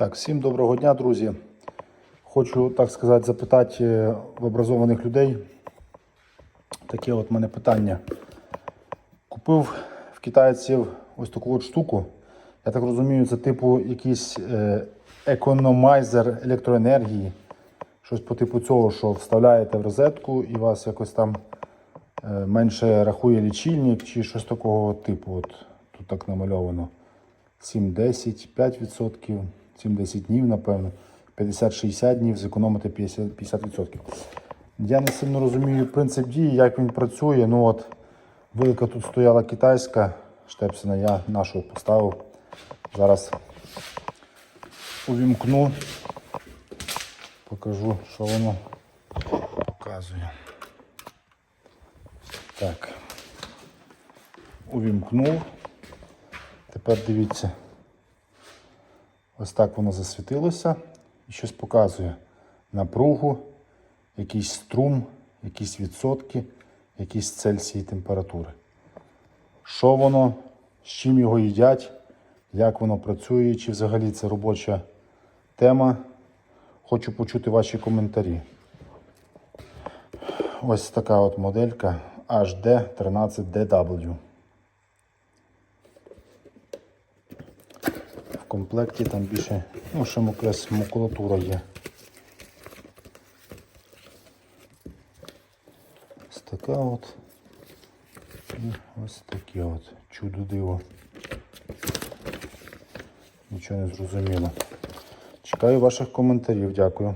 Так, всім доброго дня, друзі. Хочу, так сказати, запитати е, в образованих людей. Таке от мене питання. Купив в китайців ось таку от штуку. Я так розумію, це типу якийсь е, економайзер електроенергії. Щось по типу цього, що вставляєте в розетку і вас якось там е, менше рахує лічильник чи щось такого типу. От, тут так намальовано. 7-10, 5%, 7-10 днів, напевно, 50-60 днів, зекономити 50%. 50%. Я не сильно розумію принцип дії, як він працює. Ну от, вилка тут стояла китайська, штепсина, я нашу поставив. Зараз увімкну, покажу, що воно показує. Так. Увімкнув. Тепер дивіться. Ось так воно засвітилося і щось показує. Напругу, якийсь струм, якісь відсотки, якісь цельсії температури. Що воно, з чим його їдять, як воно працює, чи взагалі це робоча тема. Хочу почути ваші коментарі. Ось така от моделька HD13DW. Комплекті там більше, ну, ще якась макулатура є. Ось така от. І ось таке от. Чудо диво. Нічого не зрозуміло. Чекаю ваших коментарів, дякую.